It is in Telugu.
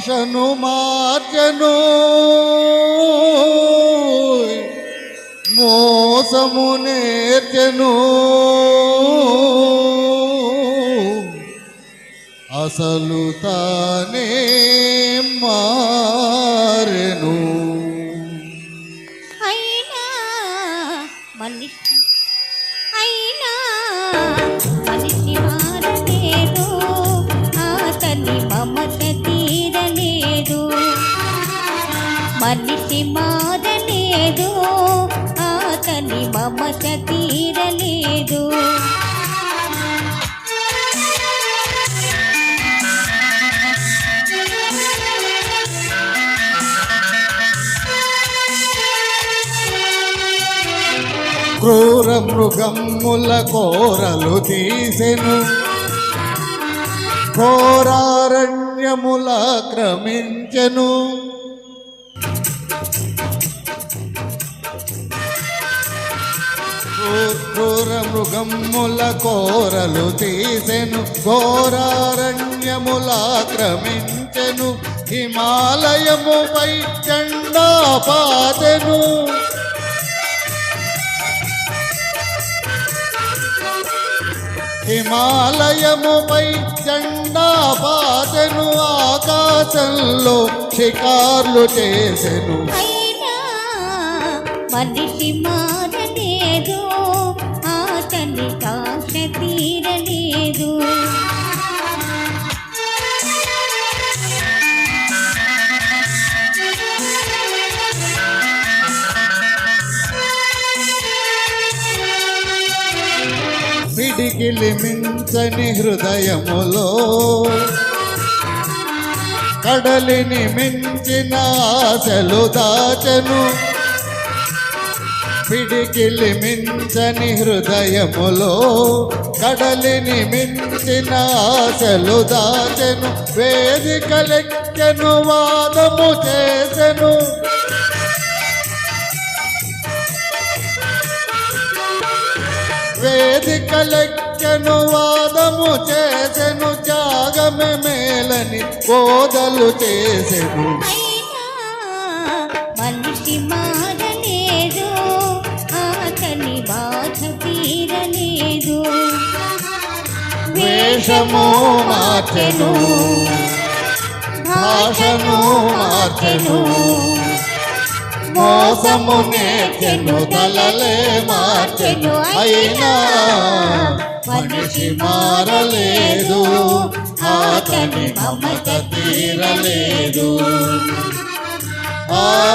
భాషను మార్చను. మోసము నేర్చెను. అసలు తానే మారెను. అయినా మనిషి మనిషి మారలేదు అతని మమత తీరలేదు. క్రూర మృగమ్ముల కోరలు తీసెను. ఘోరారణ్యముల క్రమించెను క్రూర మృగమ్ముల కోరలు తీసెను ఘోరారణ్యముల క్రమించెను హిమాలయముపై పాతెను. పాదెను హిమాలయముపై జెండా పాతెను ఆకాశంలో షికార్లు చేసెను. మనిషి మారలేదు అతని తీరలేదు. పిడికిలి మించని హృదయములో కడలిని మించిన ఆశలు దాచను. పిడికిలి మించని హృదయములో కడలిని మించిన ఆశలు దాచెను వేదికలెక్కెను వాదము చేసెను. వేదికలెక్కెను వాదము చేసెను త్యాగమే మేలని బోధలు చేసెను. వేషము మార్చను. భాషను మార్చను. మోసము నేర్చెను తలలే మార్చను. అయినా మనిషి మారలేదు ఆతని మమత తీరలేదు. ఆ